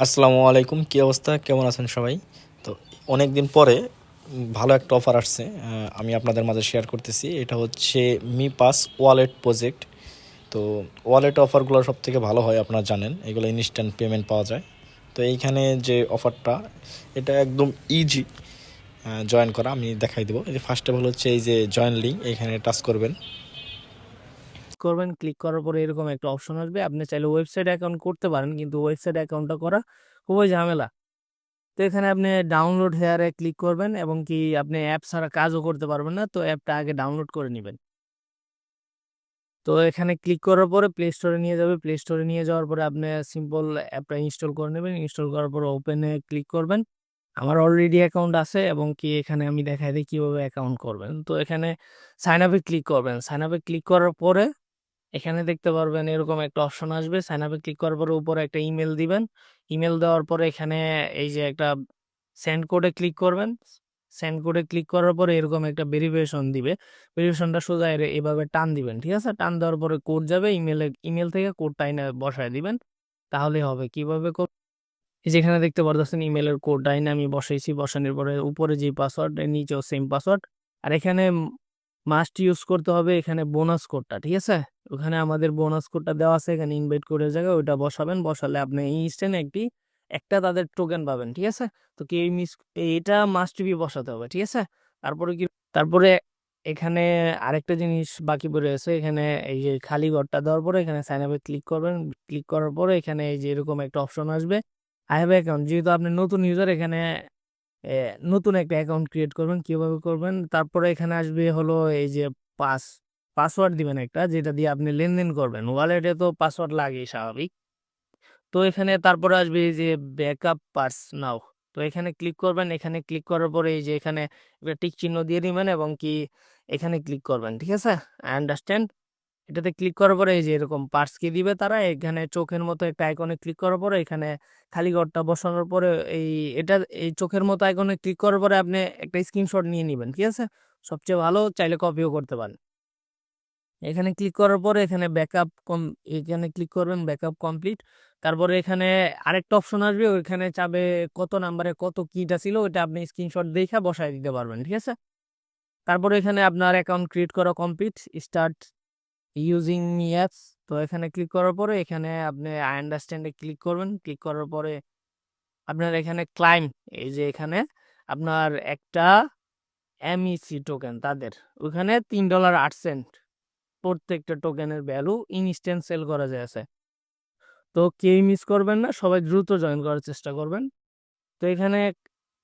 আসসালামু আলাইকুম, কী অবস্থা? কেমন আছেন সবাই? তো অনেক দিন পরে ভালো একটা অফার আসছে আমি আপনাদের মাঝে শেয়ার করতেছি। এটা হচ্ছে মি পাস ওয়ালেট প্রজেক্ট তো ওয়ালেট অফারগুলো সব থেকে ভালো হয় আপনারা জানেন, এগুলো ইনস্ট্যান্ট পেমেন্ট পাওয়া যায়। তো এইখানে যে অফারটা এটা একদম ইজি জয়েন করা, আমি দেখাই দেবো। এই যে ফার্স্ট অফ অল হচ্ছে এই যে জয়েন লিঙ্ক এখানে টাচ করবেন। করবেন ক্লিক করার পরে এরকম একটা অপশন আসবে। আপনি চাইলে ওয়েবসাইট অ্যাকাউন্ট করতে পারেন, কিন্তু ওয়েবসাইট অ্যাকাউন্টটা করা খুবই ঝামেলা। তো এখানে আপনি ডাউনলোড হেয়ারে ক্লিক করবেন এবং কি আপনি অ্যাপ ছাড়া কাজও করতে পারবেন না, তো অ্যাপটা আগে ডাউনলোড করে নেবেন। তো এখানে ক্লিক করার পরে প্লে স্টোরে নিয়ে যাবে। প্লে স্টোরে নিয়ে যাওয়ার পরে আপনি সিম্পল অ্যাপটা ইনস্টল করে নেবেন। ইনস্টল করার পরে ওপেনে ক্লিক করবেন। আমার অলরেডি অ্যাকাউন্ট আছে এবং কি এখানে আমি দেখাই দিই কীভাবে অ্যাকাউন্ট করবেন। তো এখানে সাইন আপে ক্লিক করবেন। সাইন আপে ক্লিক করার পরে এখানে দেখতে পারবেন এরকম একটা অপশন আসবে। সাইন আপে ক্লিক করার পরে উপরে একটা ইমেল দিবেন। ইমেল দেওয়ার পরে এখানে এই যে একটা সেন্ড কোডে ক্লিক করবেন। সেন্ড কোডে ক্লিক করার পরে এরকম একটা ভেরিফিকেশন দিবে। ভেরিফিকেশনটা সোজা এভাবে টান দিবেন, ঠিক আছে? টান দেওয়ার পরে কোড যাবে ইমেলে ইমেল থেকে কোডটা এনে বসায় দিবেন। তাহলে হবে। কীভাবে কোড যেখানে দেখতে পারতেছেন ইমেলের কোডটা এনে আমি বসাইছি। বসানোর পরে উপরে যে পাসওয়ার্ড নিচেও সেম পাসওয়ার্ড আর এখানে মাস্ট ইউজ করতে হবে এখানে বোনাস কোডটা, ঠিক আছে? ওখানে আমাদের বোনাস কোডটা দেওয়া আছে, এখানে ইনভাইট কোডের জায়গায় ওইটা বসাবেন, বসালে আপনি ইনস্ট্যান্ট একটি, একটা তাদের টোকেন পাবেন, ঠিক আছে? তো কি মিস, এটা মাস্ট বি বসাতে হবে, ঠিক আছে? তারপরে কি, তারপরে এখানে আরেকটা জিনিস বাকি পড়ে আছে, এখানে এই যে খালি ঘরটা দেওয়ার পরে এখানে সাইন আপে ক্লিক করবেন ক্লিক করার পরে এখানে এই যে এরকম একটা অপশন আসবে। আই হ্যাভ অ্যাকাউন্ট যেহেতু আপনি নতুন ইউজার এখানে নতুন একটা অ্যাকাউন্ট ক্রিয়েট করবেন, কীভাবে করবেন? তারপরে এখানে আসবে হলো এই যে পাস পাসওয়ার্ড দিবেন একটা, যেটা দিয়ে আপনি লেনদেন করবেন। ওয়ালেটে তো পাসওয়ার্ড লাগেই স্বাভাবিক। তো এখানে তারপরে আসবে এই যে ব্যাকআপ পার্স নাও তো এখানে ক্লিক করবেন, এখানে ক্লিক করার পরে এই যে এখানে একটা টিক চিহ্ন দিয়ে দিবেন এবং কি এখানে ক্লিক করবেন, ঠিক আছে? আই আন্ডারস্ট্যান্ড এটাতে ক্লিক করার পরে এই যে এরকম পার্স কি দিবে তারা, এখানে চোখের মতো একটা আইকনে ক্লিক করার পরে এখানে খালি ঘরটা বসানোর পরে এই, এটা, এই চোখের মতো আইকনে ক্লিক করার পরে আপনি একটা স্ক্রিনশট নিয়ে নেবেন, ঠিক আছে? সবচেয়ে ভালো চাইলে কপিও করতে পারেন। এখানে ক্লিক করার পরে এখানে ব্যাকআপ কম, এখানে ক্লিক করবেন ব্যাকআপ কমপ্লিট। তারপরে এখানে আরেকটা অপশন আসবে, ওইখানে চাবে কত নাম্বারে কত কিটা ছিল, ওইটা আপনি স্ক্রিনশট দেখে বসায় দিতে পারবেন, ঠিক আছে? তারপরে এখানে আপনার অ্যাকাউন্ট ক্রিয়েট করা কমপ্লিট, স্টার্ট ইউজিং অ্যাপস তো এখানে ক্লিক করার পরে এখানে আপনি আই আন্ডারস্ট্যান্ডে ক্লিক করবেন। ক্লিক করার পরে আপনার এখানে ক্লাইম এই যে এখানে আপনার একটা এমইসি টোকেন তাদের। ওখানে তিন ডলার আট সেন্ট প্রত্যেকটা টোকেনের ভ্যালু ইনস্ট্যান্ট সেল করা যায় আছে। তো কেউ মিস করবেন না, সবাই দ্রুত জয়েন করার চেষ্টা করবেন। তো এখানে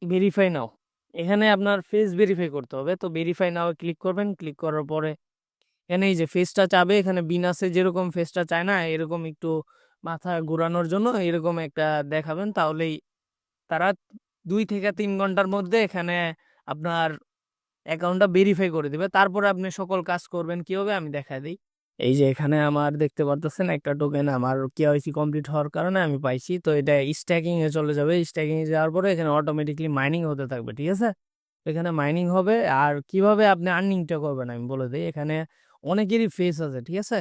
ভেরিফাই নাও। এখানে আপনার ফেস ভেরিফাই করতে হবে। তো ভেরিফাই নাও ক্লিক করবেন। ক্লিক করার পরে এখানে এই যে ফেসটা চাবে, এখানে বিনাসে যেরকম ফেসটা চায় না, এরকম একটু মাথা ঘোরানোর জন্য এরকম একটা দেখাবেন। তাহলেই তারা দুই থেকে তিন ঘণ্টার মধ্যে এখানে আপনার অ্যাকাউন্টটা ভেরিফাই করে দিবে। তারপরে আপনি সকল কাজ করবেন কীভাবে আমি দেখা দিই। এই যে এখানে আমার দেখতে পারতেছেন একটা টোকেন আমার কেওয়াইসি কমপ্লিট হওয়ার কারণে আমি পাইছি। তো এটা স্ট্যাকিং এ চলে যাবে। স্ট্যাকিং এ যাওয়ার পরে এখানে অটোমেটিকলি মাইনিং হতে থাকবে, ঠিক আছে? এখানে মাইনিং হবে। আর কীভাবে আপনি আর্নিংটা করবেন আমি বলে দিই। এখানে অনেকেরই ফেস আছে, ঠিক আছে?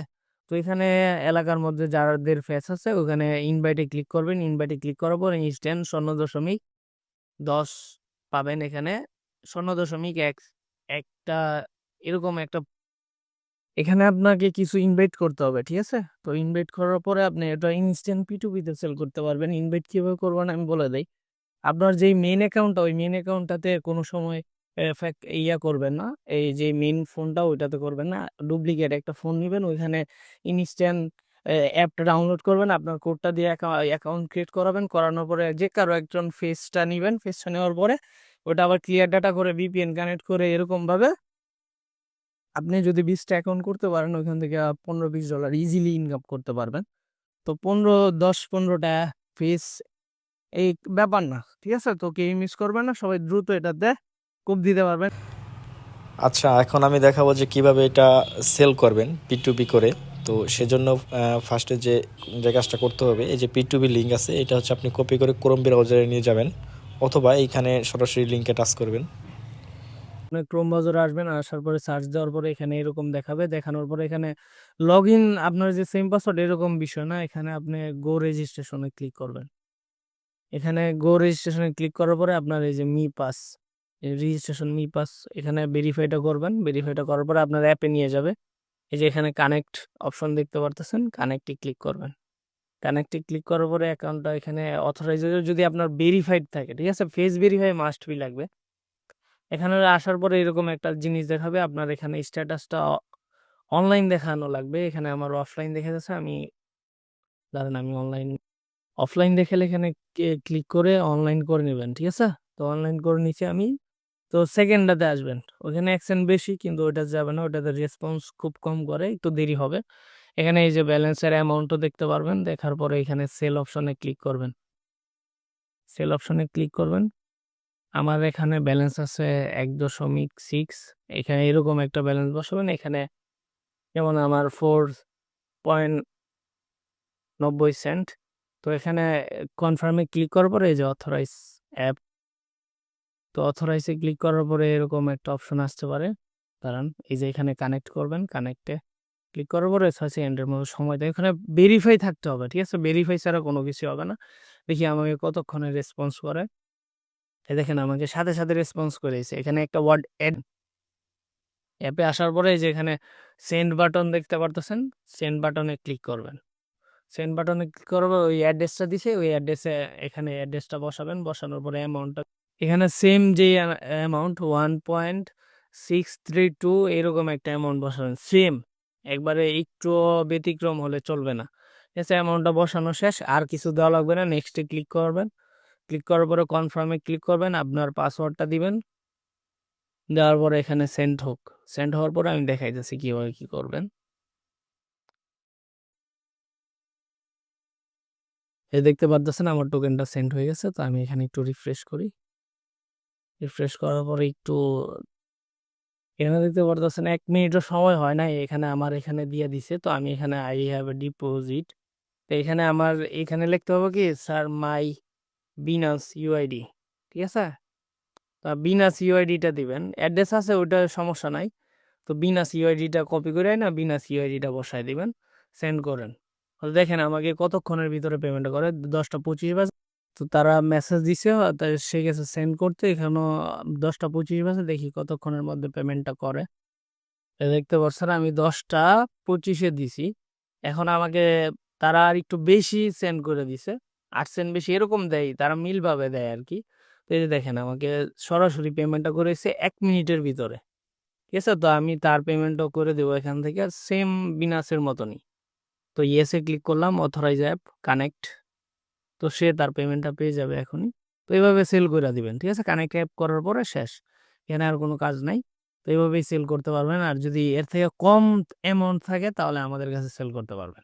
তো এখানে এলাকার মধ্যে যাদের ফেস আছে, ওখানে ইনভাইটে ক্লিক করবেন। ইনভাইটে ক্লিক করার পর ইনস্ট্যান্ট শূন্য দশমিক দশ পাবেন এখানে। শূন্য দশমিক এক, একটা, এরকম একটা এখানে আপনাকে কিছু ইনভাইট করতে হবে, ঠিক আছে? তো ইনভাইট করার পরে আপনি এটা ইনস্ট্যান্ট পিটুপিতে সেল করতে পারবেন। ইনভাইট কীভাবে করবেন আমি বলে দেই। আপনার যেই মেন অ্যাকাউন্টটা ওই মেন অ্যাকাউন্টটাতে কোনো সময় ইয়া করবেন না। এই যে মেন ফোনটা ওইটাতে করবেন না ডুপ্লিকেট একটা ফোন নেবেন, ওইখানে ইনস্ট্যান্ট অ্যাপটা ডাউনলোড করবেন, আপনার কোডটা দিয়ে অ্যাকাউন্ট ক্রিয়েট করাবেন, করানোর পরে যে কারও একজন ফেসটা নেবেন ফেসটা নেওয়ার পরে ওটা আবার ক্লিয়ার ডাটা করে ভিপিএন কানেক্ট করে এরকমভাবে আপনি যদি বিশটা অ্যাকাউন্ট করতে পারেন, ওইখান থেকে পনেরো বিশ ডলার ইজিলি ইনকাম করতে পারবেন। তো পনেরো দশ পনেরোটা ফেস এই ব্যাপার না, ঠিক আছে? তো কেউ মিস করবেন না, সবাই দ্রুত এটাতে কোপ দিতে পারবেন। আচ্ছা এখন আমি দেখাবো যে কীভাবে এটা সেল করবেন পি টু পি করে। তো সেজন্য ফার্স্টে যে যে কাজটা করতে হবে এই যে পি টু বি লিঙ্ক আছে এটা হচ্ছে আপনি কপি করে ক্রোম ব্রাউজারে নিয়ে যাবেন অথবা এইখানে সরাসরি লিঙ্কে টাচ করবেন। আপনি ক্রোম ব্রাউজারে আসবেন আসার পরে সার্চ দেওয়ার পরে এখানে এরকম দেখাবে দেখানোর পরে এখানে লগ ইন আপনার যে সেম পাসওয়ার্ড এরকম বিষয় না এখানে আপনি গো রেজিস্ট্রেশনে ক্লিক করবেন। এখানে গো রেজিস্ট্রেশনে ক্লিক করার পরে আপনার এই যে me pass registration me pass এখানে ভেরিফাইটা করবেন। ভেরিফাইটা করার পরে আপনার অ্যাপে নিয়ে যাবে। এই যে এখানে কানেক্ট অপশন দেখতে পারতেছেন কানেক্টে ক্লিক করবেন। কানেক্টে ক্লিক করার পরে অ্যাকাউন্টটা এখানে অথরাইজ যদি আপনার ভেরিফাইড থাকে, ঠিক আছে? ফেস ভেরিফাই মাস্ট বি লাগবে। এখানে আসার পরে এরকম একটা জিনিস দেখাবে। আপনার এখানে স্ট্যাটাসটা অনলাইন দেখানো লাগবে। এখানে আমার অফলাইন দেখা যাচ্ছে, আমি দাঁড়ান আমি অনলাইন অফলাইন দেখালে এখানে ক্লিক করে অনলাইন করে নেবেন, ঠিক আছে? তো অনলাইন করে নিচে আমি তো সেকেন্ডটাতে আসবেন। ওখানে অ্যাকসেন্ট বেশি, কিন্তু ওটা যাবে না। ওটাতে রেসপন্স খুব কম করে, একটু দেরি হবে। এখানে এই যে ব্যালেন্সের অ্যামাউন্টও দেখতে পারবেন। দেখার পরে এখানে সেল অপশনে ক্লিক করবেন। সেল অপশনে ক্লিক করবেন। আমার এখানে ব্যালেন্স আছে এক দশমিক সিক্স এখানে এরকম একটা ব্যালেন্স বসাবেন। এখানে যেমন আমার ফোর পয়েন্ট নব্বই সেন্ট তো এখানে কনফার্মে ক্লিক করার পরে এই যে অথরাইজ অ্যাপ তো অথরাইজে ক্লিক করার পরে এরকম একটা অপশন আসতে পারে। কারণ এই যে এখানে কানেক্ট করবেন কানেক্টে ক্লিক করার পরে ছয় সেকেন্ডের মতো সময় দেয় এখানে ভেরিফাই থাকতে হবে, ঠিক আছে? ভেরিফাই ছাড়া কোনো কিছু হবে না। দেখি আমাকে কতক্ষণে রেসপন্স করে। এই দেখেন, আমাকে সাথে সাথে রেসপন্স করেছে। এখানে একটা ওয়ার্ড অ্যাড অ্যাপে আসার পরে যে এখানে সেন্ড বাটন দেখতে পারতেছেন? সেন্ড বাটনে ক্লিক করবেন। সেন্ড বাটনে ক্লিক করব ওই অ্যাড্রেসটা দিছে, ওই অ্যাড্রেসে এখানে অ্যাড্রেসটা বসাবেন। বসানোর পরে অ্যামাউন্টটা এখানে সেম যে amount one point six three two এরকম একটা অ্যামাউন্ট বসাবেন সেম একবারে একটু ব্যতিক্রম হলে চলবে না। ঠিক আছে অ্যামাউন্টটা বসানো শেষ, আর কিছু দেওয়া লাগবে না। নেক্সটে ক্লিক করবেন। ক্লিক করার পরে কনফার্মে ক্লিক করবেন, আপনার পাসওয়ার্ডটা দিবেন। দেওয়ার পরে এখানে সেন্ড হোক। সেন্ড হওয়ার পরে আমি দেখাই যাচ্ছি কীভাবে কী করবেন। এই দেখতে পারতেছেন আমার টোকেনটা সেন্ড হয়ে গেছে, তো আমি এখানে একটু রিফ্রেশ করি। রিফ্রেশ করার পরে একটু এখানে দেখতে পারতেছেন। এক মিনিটও সময় হয় না এখানে আমার এখানে দিয়ে দিছে, তো আমি এখানে আই হ্যাভ এ ডিপোজিট তো এখানে আমার, এখানে লিখতে হবে কি? স্যার মাই বিনাস ইউআইডি ঠিক আছে? তা বিনাস ইউআইডিটা দিবেন। অ্যাড্রেস আছে ওটা সমস্যা নাই। তো বিনাস ইউআইডিটা কপি করে না বিনাস ইউআইডিটা বসায় দিবেন সেন্ড করেন। দেখেন, আমাকে কতক্ষণের ভিতরে পেমেন্ট করে? দশটা পঁচিশ বাজে। তো তারা মেসেজ দিছে সে গেছে সেন্ড করতে। এখানেও দশটা পঁচিশ বাজে, দেখি কতক্ষণের মধ্যে পেমেন্টটা করে। দেখতে পাচ্ছেন, আমি দশটা পঁচিশে দিছি। এখন আমাকে, তারা আর একটু বেশি সেন্ড করে দিছে। আট সেন্ট বেশি এরকম দেয়, তারা মিলভাবে দেয় আর কি তো এই দেখেন, আমাকে সরাসরি পেমেন্টটা করেছে এক মিনিটের ভিতরে। ঠিক আছে? তো আমি তার পেমেন্টও করে দেবো এখান থেকে সেম বিনাসের মতনই। তো ইয়েসে ক্লিক করলাম অথরাইজ অ্যাপ কানেক্ট তো সে তার পেমেন্টটা পেয়ে যাবে এখনই। তো এইভাবে সেল করে দিবেন, ঠিক আছে? কানেক্ট অ্যাপ করার পরে শেষ। এখানে আর কোনো কাজ নাই। তো এইভাবেই সেল করতে পারবেন। আর যদি এর থেকে কম অ্যামাউন্ট থাকে, তাহলে আমাদের কাছে সেল করতে পারবেন।